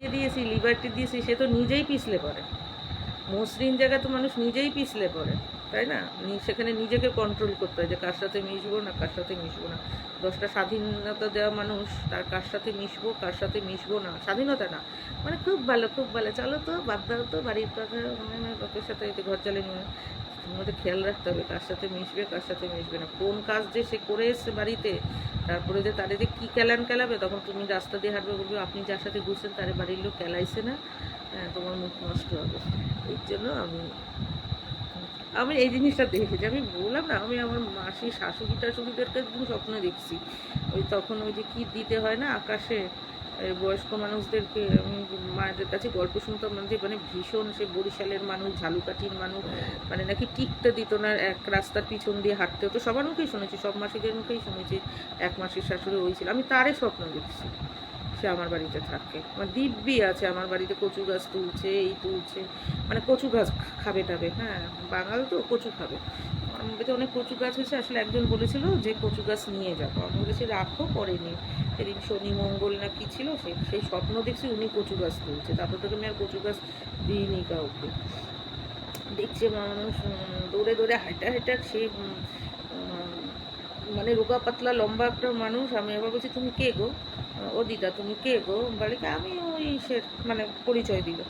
দিয়ে দিয়েছি লিবার্টি দিয়েছি, সে তো নিজেই পিছলে পড়ে। মসৃণ জায়গায় তো মানুষ নিজেই পিছলে পড়ে, তাই না? সেখানে নিজেকে কন্ট্রোল করতে হয় যে কার সাথে মিশবো না, কার সাথে মিশবো না। দশটা স্বাধীনতা দেওয়া মানুষ, তার কার সাথে মিশবো, কার সাথে মিশবো না। স্বাধীনতা না মানে খুব ভালো খুব ভালো। চলো তো, বাদ দাও তো, বাড়ির কথা মানে লোকের সাথে ঘর চালিয়ে নিয়ে। তোমাদের খেয়াল রাখতে হবে কার সাথে মিশবে, কার সাথে মিশবে না। কোন কাজ যে সে করে এসছে বাড়িতে, তারপরে যে তারে যে কী ক্যালান ক্যালাবে তখন তুমি রাস্তা দিয়ে হাঁটবে বলবে, আপনি যার সাথে ঘুরছেন, তারে বাড়ির লোক ক্যালাইছে না। হ্যাঁ তোমার মুখ নষ্ট হবে। এর জন্য আমি আমি এই জিনিসটা দেখেছি। আমি বললাম না, আমি আমার মাসি, শাশুড়ি, টাশুড়িদেরকে একদম স্বপ্ন দেখছি। ওই তখন ওই যে কী দিতে হয় না, আকাশে বয়স্ক মানুষদেরকে মায়েদের কাছে গল্প শুনতাম না। যে মানে ভীষণ সে বরিশালের মানুষ, ঝালুকাঠির মানুষ মানে নাকি টিকতে দিত না, এক রাস্তার পিছন দিয়ে হাঁটতে হতো। সবার মুখেই শুনেছি, সব মাসিদের মুখেই শুনেছি, এক মাসির শাশুড়ি ওই ছিল। আমি তারে স্বপ্ন দেখছি, সে আমার বাড়িতে থাকে। আমার দিব্যি আছে, আমার বাড়িতে কচু গাছ তুলছে, এই তুলছে। মানে কচু গাছ খাবে টাবে হ্যাঁ বাঙাল তো কচু খাবে। বাড়িতে অনেক কচু গাছ হয়েছে, আসলে একজন বলেছিল যে কচু গাছ নিয়ে যাব। আমি বলেছি, রাখো, পরে নিয়ে সেদিন শনি, মঙ্গল না কি ছিল, সে, সেই স্বপ্ন দেখছি উনি কচু গাছ তুলছে। তারপর থেকে আমি আর কচু গাছ দিইনি কাউকে। দেখছে মানুষ দৌড়ে দৌড়ে হাঁটা হাঁটা সে মানে রোগা পাতলা লম্বা একটা মানুষ। আমি আবার বলছি, তুমি কে গো? ও, দিদা, তুমি কে গো? বলে, আমি ওই সে মানে পরিচয় দিল।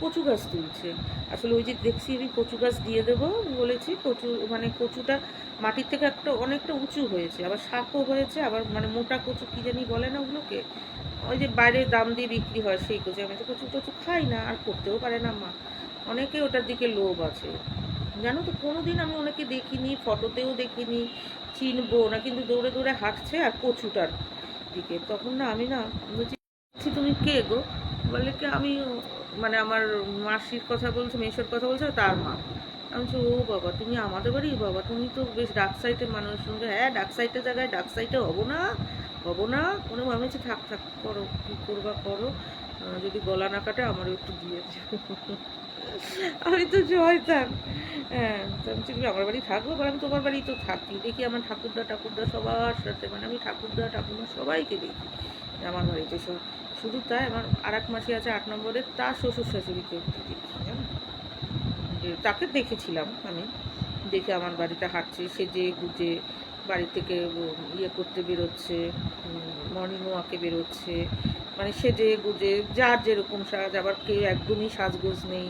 কচু গাছ তুলছে। আসলে ওই যে দেখছি আমি কচু গাছ দিয়ে দেবো বলেছি কচু মানে কচুটা মাটির থেকে একটা অনেকটা উঁচু হয়েছে আবার শাকও হয়েছে আবার মানে মোটা কচু কী জানি বলে না ওগুলোকে। ওই যে বাইরে দাম দিয়ে বিক্রি হয় সেই কচু আমি তো কচু টচু খাই না আর করতেও পারে না মা। অনেকে ওটার দিকে লোভ আছে। জানো তো কোনোদিন আমি ওনাকে দেখিনি ফটোতেও দেখিনি চিনবো না কিন্তু দৌড়ে দৌড়ে হাঁটছে আর কচুটার দিকে। তখন না আমি না বলছি "আচ্ছা, তুমি কে গো? বলে আমি মানে আমার মাসির কথা বলছে মেশোর কথা বলছে, তার মা। আমি বলছি, ও বাবা, তুমি আমাদের বাড়ি? বাবা, তুমি তো বেশ ডাক সাইডের মানুষ। হ্যাঁ ডাক সাইডের জায়গায় ডাক সাইডে হব না হব না। কোনো আমি বলছি, থাক থাক, করো, কী করবা করো। যদি গলা না কাটে, আমারও একটু দিয়েছে আমি তো জয়তাম হ্যাঁ তুমি আমার বাড়ি থাকব বলে আমি তোমার বাড়ি তো থাকি। দেখি আমার ঠাকুরদা ঠাকুরদা সবার সাথে। মানে আমি ঠাকুরদা, ঠাকুরমা সবাইকে দেখি। আমার বাড়িতে সব শুধু তাই, আমার আর এক মাসি আছে আট নম্বরে তার শ্বশুর শাশুড়িকে তাকে দেখেছিলাম আমি, দেখে আমার বাড়িতে হাঁটছে, সেজে গুজে বাড়ি থেকে ইয়ে করতে বেরোচ্ছে মর্নিং ওয়াকে বেরোচ্ছে মানে সেজে গুজে, যার যেরকম সাজ, আবার কেউ একদমই সাজগোজ নেই।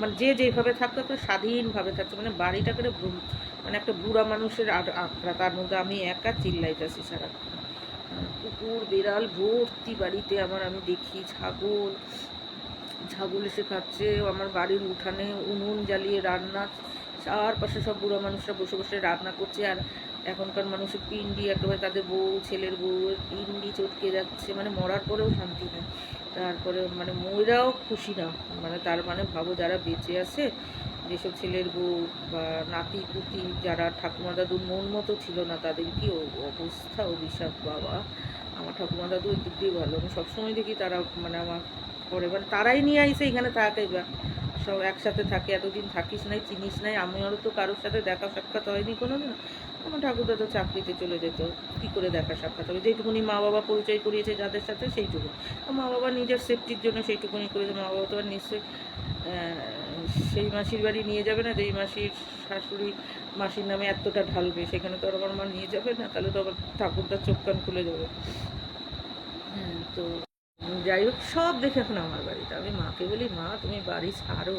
মানে যে যেভাবে থাকতো একটা স্বাধীনভাবে থাকতো মানে বাড়িটা করে মানে একটা বুড়া মানুষের আঁকড়া তার মধ্যে আমি একা চিল্লাইতেছি সারাক্ষণ। কুকুর, বেড়াল ভর্তি বাড়িতে আমার আমি দেখি ছাগল। ছাগল এসে খাচ্ছে আমার বাড়ির উঠানে উনুন জ্বালিয়ে রান্না, চারপাশে সব বুড়ো মানুষরা বসে বসে রান্না করছে। আর এখনকার মানুষের পিন্ডি একেবারে তাদের বউ, ছেলের বউয়ের পিন্ডি চটকে যাচ্ছে মানে মরার পরেও শান্তি নেই। তারপরে মানে ময়রাও খুশি না মানে তার মানে ভাবো যারা বেঁচে আছে, যেসব ছেলের বউ বা নাতি, পুতি, যারা ঠাকুমা দাদুর মন মতো ছিল না, তাদের কি অবস্থা, অভিশাপ, বাবা? আমার ঠাকুমা দাদু ওই দিক দিয়ে ভালো। আমি সবসময় দেখি তারা মানে আমার পরে। মানে তারাই নিয়ে আইসে এখানে থাকাই বা সব একসাথে থাকে। এতদিন থাকিস নাই, চিনিস নাই আমারও তো কারোর সাথে দেখা সাক্ষাৎ হয়নি কোনো দিন আমার ঠাকুরদা তো চাকরিতে চলে যেত। কী করে দেখা সাক্ষাৎ হবে? যেটুকুনি মা বাবা পরিচয় করিয়েছে যাদের সাথে সেইটুকু। মা বাবা নিজের সেফটির জন্য সেইটুকুনি করেছে। মা বাবা তো আর নিশ্চয়ই সেই মাসির বাড়ি নিয়ে যাবে না যেই মাসির শাশুড়ি মাসির নামে এতটা ঢালবে সেখানে তো আর আমার মা নিয়ে যাবে না তাহলে তো আবার ঠাকুরদার চোখ কান খুলে যাবে। হ্যাঁ তো যাই হোক সব দেখে এখন আমার বাড়িতে আমি মাকে বলি মা তুমি বাড়ি ছাড়ো।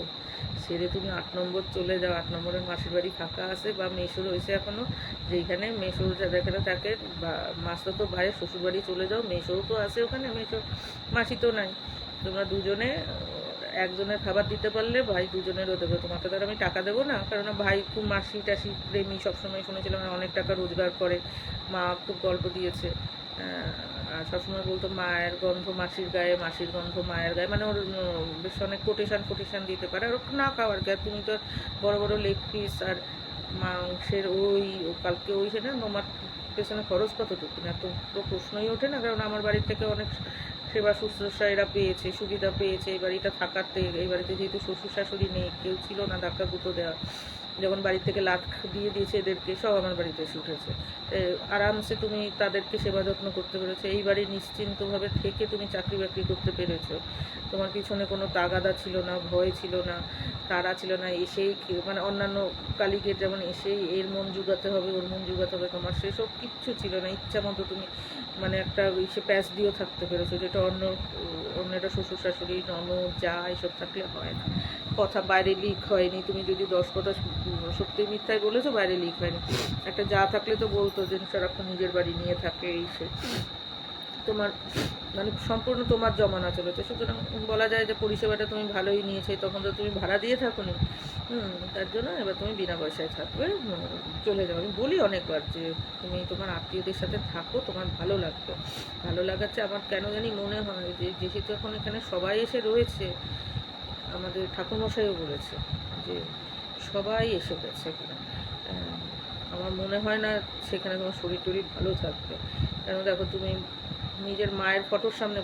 ছেড়ে তুমি আট নম্বর চলে যাও আট নম্বরের মাসির বাড়ি ফাঁকা আছে বা মেশো হয়েছে এখনও যেখানে মেশো যেখানে থাকে বা মাসতো তো ভাইয়ের শ্বশুর বাড়ি চলে যাও মেশোও তো আছে ওখানে মেশো মাসি তো নাই। তোমরা দুজনে একজনের খাবার দিতে পারলে ভাই দুজনের দুজনেরও দেবে তোমাকে তো আর আমি টাকা দেবো না কারণ ভাই খুব মাসি টাসি প্রেমী, সবসময় শুনেছিলাম অনেক টাকা রোজগার করে। মা খুব গল্প দিয়েছে। আর সবসময় বলতো মায়ের গন্ধ মাসির গায়ে, মাসির গন্ধ মায়ের গায়ে। মানে ওর বেশ অনেক কোটেশান কোটেশান দিতে পারে। আর না খাওয়ার গায়ে তুমি তো বড় বড় লেগ পিস আর মাংসের ওই কালকে ওই সেটা তোমার পেছনে খরচ কতটুকু? না তো প্রশ্নই ওঠে না, কারণ আমার বাড়ির থেকে অনেক সেবা শুশ্রূষা এরা পেয়েছে, সুবিধা পেয়েছে এই বাড়িটা থাকাতে এই বাড়িতে যেহেতু শ্বশুর শাশুড়ি নেই, কেউ ছিল না ধাক্কা দুটো দেওয়া যখন বাড়ি থেকে লাট দিয়ে দিয়েছে এদেরকে, সব আমার বাড়িতে এসে উঠেছে। আরামসে তুমি তাদেরকে সেবা যত্ন করতে পেরেছ। এই বাড়ি নিশ্চিন্তভাবে থেকে তুমি চাকরি বাকরি করতে পেরেছ। তোমার পিছনে কোনো তাগাদা ছিল না, ভয় ছিল না তারা ছিল না, এসেই মানে অন্যান্য কালিগের যেমন এসেই এর মন জুগাতে হবে, ওর মন জুগাতে হবে, তোমার সেসব কিচ্ছু ছিল না। ইচ্ছা মতো তুমি মানে একটা সে প্যাচ দিয়েও থাকতে পেরেছ, যেটা অন্য অন্য একটা শ্বশুর শাশুড়ি, ননদ, যা, এসব থাকলে হয় না। কথা বাইরে লিক হয়নি। তুমি যদি দশ কথা সত্যি মিথ্যায় বলেছ, বাইরে লিক হয়নি। একটা যা থাকলে তো বলতো যে সারাক্ষণ নিজের বাড়ি নিয়ে থাকে এই সে। তোমার মানে সম্পূর্ণ তোমার জমানা চলেছে। সুতরাং বলা যায় যে পরিষেবাটা তুমি ভালোই নিয়েছে, তখন তো তুমি ভাড়া দিয়ে থাকো নি হুম, তার জন্য এবার তুমি বিনা পয়সায় থাকবে চলে যাবে আমি বলি অনেকবার যে তুমি তোমার আত্মীয়দের সাথে থাকো, তোমার ভালো লাগবে। ভালো লাগাচ্ছে আমার কেন জানি মনে হয় যে, যেহেতু এখন এখানে সবাই এসে রয়েছে আমাদের ঠাকুরমশাইও বলেছে যে সবাই এসে গেছে আমার মনে হয় না সেখানে তোমার শরীর টরীর ভালো থাকবে। কেন দেখো তুমি নিজের মায়ের ফটোর সামনে